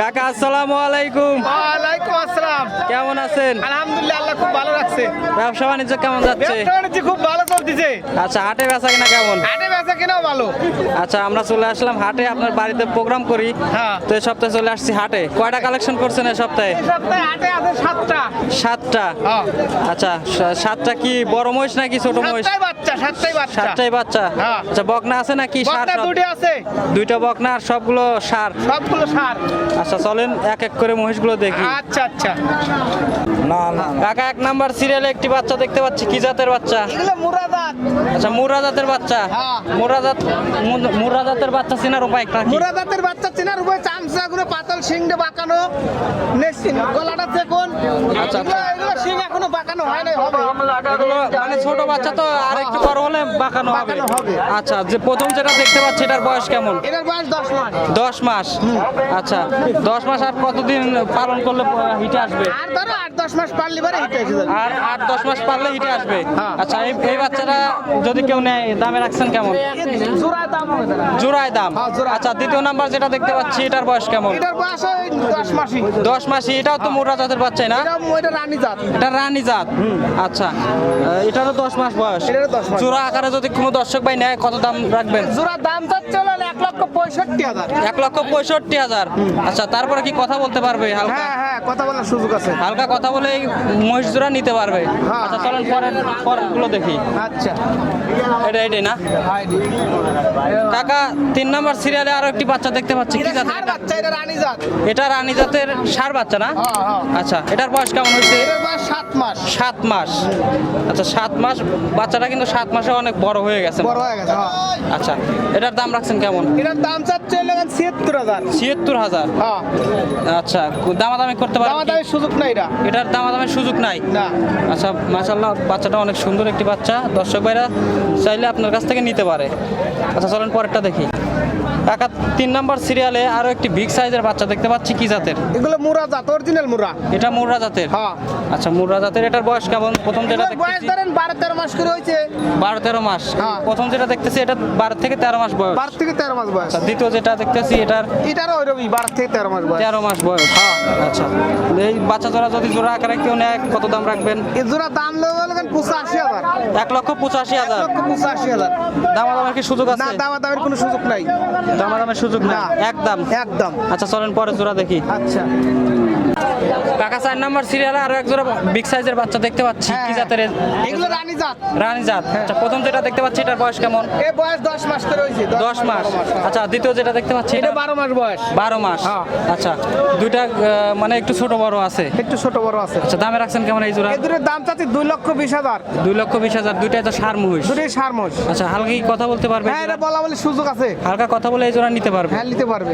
কাকা আসসালামু আলাইকুম। ওয়ালাইকুম আসসালাম। কেমন আছেন? আলহামদুলিল্লাহ আল্লাহ খুব ভালো রাখছে ব্যবসা বাণিজ্য কেমন যাচ্ছে? ব্যবসা বাণিজ্য খুব ভালো চলতেছে। আচ্ছা হাটে বেচা কিনা কেমন? হাটে বেচা কেনাও ভালো? আচ্ছা আমরা চলে আসলাম হাটে আপনার বাড়িতে প্রোগ্রাম করি। হ্যাঁ। তো এই সপ্তাহে চলে আসছি হাটে। কয়টা কালেকশন করছেন এই সপ্তাহে? সপ্তাহে হাটে আছে সাতটা। সাতটা? হ্যাঁ। আচ্ছা সাতটা কি বড় মহিষ নাকি ছোট মহিষ? সাতটাই বাচ্চা সাতটাই বাচ্চা। সাতটাই বাচ্চা? হ্যাঁ। আচ্ছা বকনা আছে নাকি সার আছে। দুইটা বকনা আর সবগুলো সার? সবগুলো সার। আচ্ছা চলেন এক এক করে মহিষগুলো দেখি। আচ্ছা আচ্ছা। কাকা এক নাম্বার সিরিয়ালে একটি বাচ্চা দেখতে পাচ্ছি কি জাতের বাচ্চা? এগুলো আচ্ছা মুরা জাতের বাচ্চা হ্যাঁ। মুরা জাত মু- জাতের বাচ্চা চেনার উপায় একটা কি? মুরাদাতের বাচ্চা চেনার উপায় চামচা গুলো পাতল শিংটা বাঁকানো গলাটা দেখুন আচ্ছা, এগুলো শিং এখনও বাঁকানো হয় নাই হবে। মানে ছোট বাচ্চা তো আর একটু বড় হলে বাঁকানো হবে। আচ্ছা যে প্রথম যেটা দেখতে পাচ্ছি এটার বয়স কেমন? এটার বয়স দশ মাস। দশ মাস। আচ্ছা দশ মাস আর কতদিন পালন করলে হিটে আসবে? আর ধরো আট দশ মাস পারলে পরে হিটে এসে যাবে। আর আট দশ মাস পারলে হিটে আসবে? হ্যাঁ। আচ্ছা এই এই বাচ্চাটা যদি কেউ নেয় দামে রাখছেন কেমন? জোড়ায় দাম হবে জোড়ায় দাম। হ্যাঁ, আচ্ছা দ্বিতীয় নাম্বার যেটা দেখতে পাচ্ছি এটার বয়স কেমন? এটার বয়স ওই দশ মাসই। দশ মাসই এটাও তো মোটা জাতের বাচ্চাই না? এটা রানী জাত। এটা রানী জাত। আচ্ছা এটারও দশ মাস বয়স। জোড়া আকারে যদি কোনো দর্শক ভাই নেয় কত দাম রাখবেন? জোড়া দাম যাচ্ছে এক লক্ষ পঁয়ষট্টি হাজার। এক লক্ষ পঁয়ষট্টি হাজার। আচ্ছা তারপরে কি কথা বলতে পারবে হালকা? হ্যাঁ হ্যাঁ কথা বলার সুযোগ আছে। হালকা কথা বলে মহিষ জোড়া নিতে পারবে। হ্যাঁ। আচ্ছা চলেন পরের পরেরগুলো দেখি। আচ্ছা। এটা এটাই না? কাকা তিন নম্বর সিরিয়ালে আরও একটি বাচ্চা দেখতে পাচ্ছি। কি জাতের এটা? রানী জাত। এটা রানী জাতের সার বাচ্চা না? হ্যাঁ। আচ্ছা এটার বয়স কেমন হয়েছে? বয়স মাস? সাত মাস। আচ্ছা সাত মাস বাচ্চাটা কিন্তু সাত মাসে অনেক বড় হয়ে গেছে। বড় হয়ে গেছে হ্যাঁ। আচ্ছা এটার দাম রাখছেন কেমন? এটার দাম চাচ্ছে ছিয়াত্তর হাজার। ছিয়াত্তর হাজার? হ্যাঁ। আচ্ছা দামাদামি করতে কি? দামাদামির সুযোগ নাই এটা। এটার দামাদামির সুযোগ নাই? না। আচ্ছা মাশাল্লাহ বাচ্চাটা অনেক সুন্দর একটি বাচ্চা। দর্শক ভাইরা চাইলে আপনার কাছ থেকে নিতে পারে। আচ্ছা চলেন পরেরটা দেখি। কাকা তিন নম্বর সিরিয়ালে আরও একটি বিগ সাইজের বাচ্চা দেখতে পাচ্ছি কি জাতের? এগুলো মুরা জাত অরিজিনাল মুরা। এটা মুর্রা জাতের? হ্যাঁ। আচ্ছা মুর্রা জাতের এটার বয়স কেমন? প্রথম যেটা বয়স ধরেন বারো তেরো মাস করে হয়েছে। বারো তেরো মাস। হ্যাঁ। প্রথম যেটা দেখতেছি এটা বারো থেকে তেরো মাস বয়স। বারো থেকে তেরো মাস বয়স। আচ্ছা দ্বিতীয় যেটা দেখতেছি এটার এটারও ওইরকমই বারো থেকে তেরো মাস বয়স। তেরো মাস বয়স। হ্যাঁ। আচ্ছা এই বাচ্চা জোড়া যদি জোড়া আকারে কেউ নেয় কত দাম রাখবেন? এই জোড়া দাম লাগবেন হাজার। এক লক্ষ পঁচাশি এক হাজার লক্ষ পঁচাশি হাজার। দামাদামের কি সুযোগ না আছে? দামা দামের কোনো সুযোগ নাই। দামাদামের সুযোগ না। একদম? একদম। আচ্ছা চলেন পরে জোড়া দেখি। আচ্ছা। কাকা চার নাম্বার সিরিয়ালে আরও এক জোড়া বিগ সাইজের বাচ্চা দেখতে পাচ্ছি। কি জাতের এগুলো রানী জাত। রানী জাত। আচ্ছা প্রথম যেটা দেখতে পাচ্ছি এটার বয়স কেমন? এ বয়স দশ মাস করে হয়েছে দশ মাস। আচ্ছা দ্বিতীয় যেটা দেখতে পাচ্ছি এটা এটা? বারো মাস বয়স। বারো মাস। হ্যাঁ। আচ্ছা দুইটা মানে একটু ছোট বড় আছে? একটু ছোট বড় আছে। আচ্ছা দামে রাখছেন কেমন এই জোড়া? এই দুটোর দাম চাচ্ছি দুই লক্ষ বিশ হাজার। দুই লক্ষ বিশ হাজার দুইটাই তো সার মহিষ। দুটোই সার আচ্ছা হালকা কথা বলতে পারবে হ্যাঁ এটা বলা বলি সুযোগ আছে। হালকা কথা বলে এই জোড়া নিতে পারবে? হ্যাঁ নিতে পারবে।